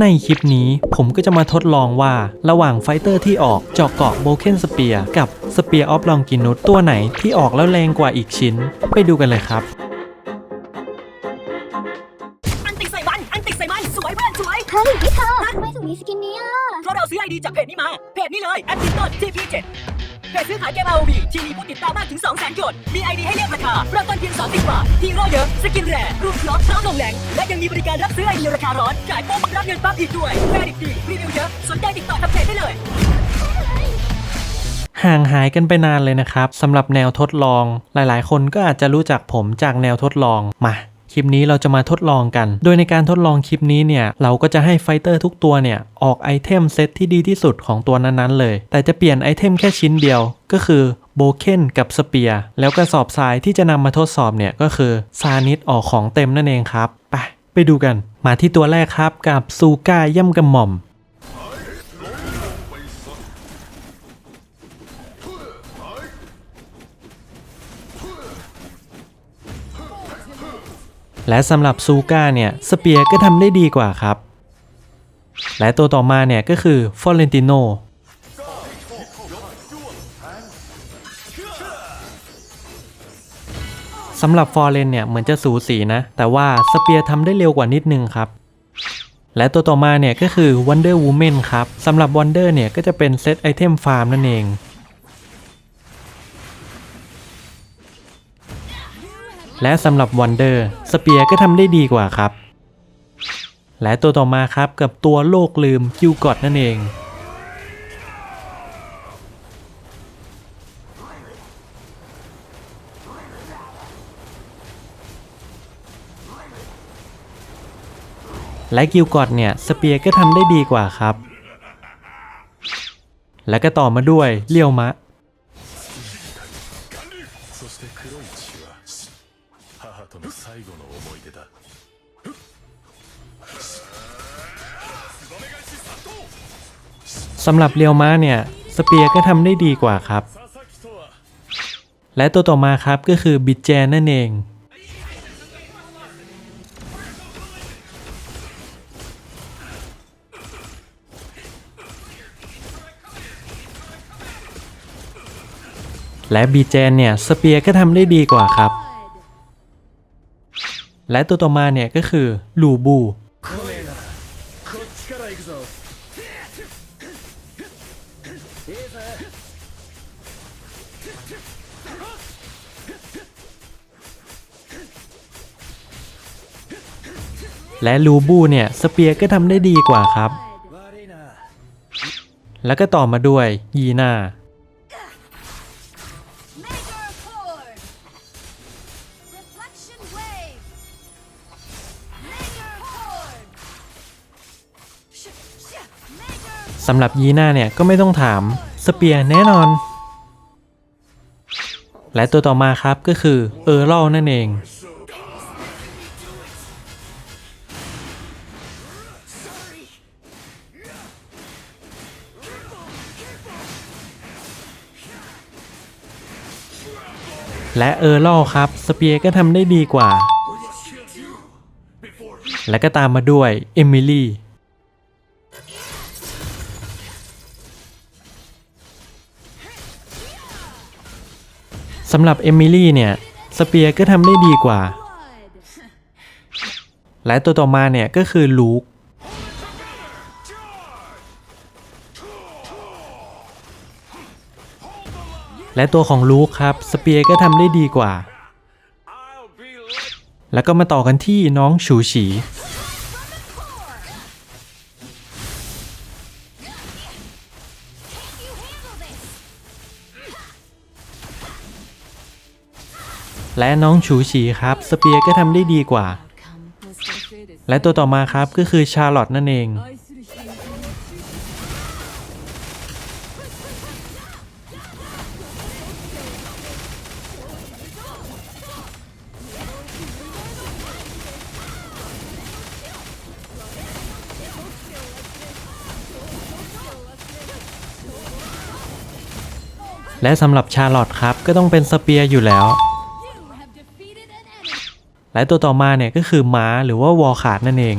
ในคลิปนี้ผมก็จะมาทดลองว่าระหว่างไฟเตอร์ที่ออกเจาะเกาะโบเคนสเปียร์กับสเปียร์ออฟลองกินุสตัวไหนที่ออกแล้วแรงกว่าอีกชิ้น ไปดูกันเลยครับ อันติใส่มัน อันติใส่มัน สวยเพื่อนสวยเฮ้ยพี่เธอทำไมถึงมีสกินนี้อะเพราะเราซื้อไอดีจากเพจนี้มา เพจนี้เลย a d d i t o n TP7 เพจซื้อขายเกม ROV ที่มีผู้ติดตามมากถึง 200,000คนมีไอดีให้เลือกราคาเริ่มต้นเพียง30บาทฮีโร่เยอะสกินแรร์รูปล็อกพร้อมลงแหลงและยังมีบริการรับซื้อไอเดีราคาร้อนจ่ายปุ๊บรับเงินปั๊บอีกด้วยแครดิตดีรีวิวเยอะสนใจติดต่อกับเพจได้เลยห่างหายกันไปนานเลยนะครับสำหรับแนวทดลอง หลายๆ คนก็อาจจะรู้จักผมจากแนวทดลองมา คลิปนี้เราจะมาทดลองกัน โดยในการทดลองคลิปนี้เนี่ยเราก็จะให้ไฟเตอร์ทุกตัวเนี่ยออกไอเทมเซตที่ดีที่สุดของตัวนั้นๆเลย แต่จะเปลี่ยนไอเทมแค่ชิ้นเดียว ก็คือโบเคนกับสเปียร์แล้วกระสอบทรายที่จะนำมาทดสอบเนี่ยก็คือซานิดออกของเต็มนั่นเองครับ ไปไปดูกัน มาที่ตัวแรกครับกับซูก้าย่ำกระหม่อม และสำหรับซูก้าเนี่ยสเปียร์ก็ทำได้ดีกว่าครับ และตัวต่อมาเนี่ยก็คือฟอเรนติโนสำหรับฟอร์เรนเนี่ยเหมือนจะสูสีนะ แต่ว่าสเปียร์ทำได้เร็วกว่านิดนึงครับ และตัวต่อมาเนี่ยก็คือ Wonder Woman ครับสำหรับ Wonder เนี่ยก็จะเป็นเซตไอเทมฟาร์มนั่นเอง และสำหรับ Wonder สเปียร์ก็ทำได้ดีกว่าครับ และตัวต่อมาครับกับตัวโลกลืมคิวกอดนั่นเองและกิลกอดเนี่ยสเปียร์ก็ทำได้ดีกว่าครับ และก็ต่อมาด้วยเลียวมะ 最後の思い出だ สำหรับเรียวม้าเนี่ย สเปียร์ก็ทำได้ดีกว่าครับ 佐々木とは และตัวต่อมาครับก็คือบิดแจนนั่นเอง และบีแจนเนี่ย สเปียร์ก็ทำได้ดีกว่าครับ และตัวต่อมาเนี่ยก็คือลูบู และลูบูเนี่ยสเปียร์ก็ทำได้ดีกว่าครับ แล้วก็ต่อมาด้วยยีนา สำหรับยีน่าเนี่ยก็ไม่ต้องถามสเปียแน่นอน และตัวต่อมาครับก็คือเออร์ลนั่นเอง และเออร์ลครับสเปียก็ทำได้ดีกว่า และก็ตามมาด้วยเอมิลี่ สำหรับเอมิลี่เนี่ยสเปียร์ก็ทำได้ดีกว่า และตัวต่อมาเนี่ยก็คือลูกและตัวของลูกครับสเปียร์ก็ทำได้ดีกว่า แล้วก็มาต่อกันที่น้องฉูฉี และน้องฉูฉีครับสเปียร์ก็ทำได้ดีกว่า และตัวต่อมาครับก็คือชาร์ลอตนั่นเอง และสำหรับชาร์ลอตครับก็ต้องเป็นสเปียร์อยู่แล้ว และตัวต่อมาเนี่ยก็คือม้าหรือว่าวอลขาดนั่นเอง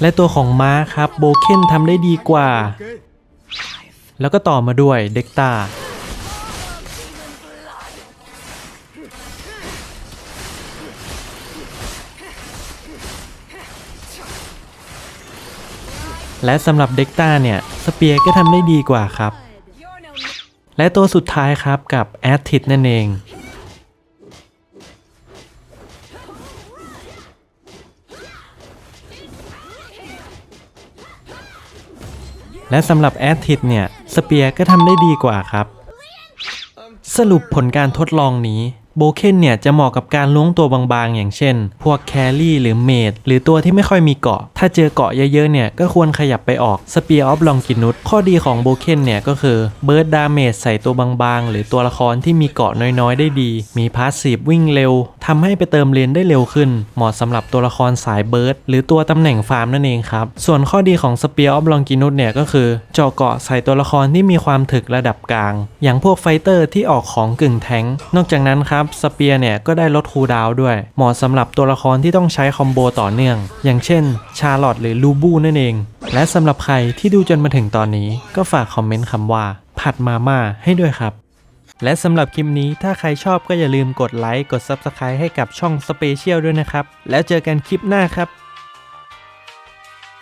และตัวของม้าครับโบเคนทำได้ดีกว่า แล้วก็ต่อมาด้วยเด็กตา และสำหรับเด็กตาเนี่ยสเปียร์ก็ทำได้ดีกว่าครับ และตัวสุดท้ายครับกับแอดทิดนั่นเองและสำหรับแอดทิดเนี่ย สเปียร์ก็ทำได้ดีกว่าครับ สรุปผลการทดลองนี้ โบเคนเนี่ยจะเหมาะกับการล้วงตัวบางๆ อย่างเช่น พวกแครี่หรือเมดหรือตัวที่ไม่ค่อยมีเกาะ ถ้าเจอเกาะเยอะๆเนี่ยก็ควรขยับไปออกสเปียร์ออฟลองกินุสข้อดีของโบเคนเนี่ยก็คือเบิร์ดดาเมจใส่ตัวบางๆ หรือตัวละครที่มีเกาะน้อยๆ ได้ดี มีพาสซีฟวิ่งเร็วทำให้ไปเติมเลนได้เร็วขึ้น เหมาะสำหรับตัวละครสายเบิร์ดหรือตัวตำแหน่งฟาร์มนั่นเองครับส่วนข้อดีของสเปียร์ออฟลองกินุสเนี่ยก็คือเจาะเกาะใส่ตัวละครที่มีความถึกระดับกลาง อย่างพวกไฟเตอร์ที่ออกของกึ่งแทงนอกจากนั้นครับสเปียร์เนี่ยก็ได้ลดคูลดาวด้วย เหมาะสำหรับตัวละครที่ต้องใช้คอมโบต่อเนื่อง อย่างเช่น ชาร์ลอตหรือลูบูนั่นเอง และสำหรับใครที่ดูจนมาถึงตอนนี้ ก็ฝากคอมเมนต์คำว่า ผัดมาม่าให้ด้วยครับ และสำหรับคลิปนี้ถ้าใครชอบก็อย่าลืมกดไลค์กด Subscribe ให้กับช่อง Special ด้วยนะครับ แล้วเจอกันคลิปหน้าครับ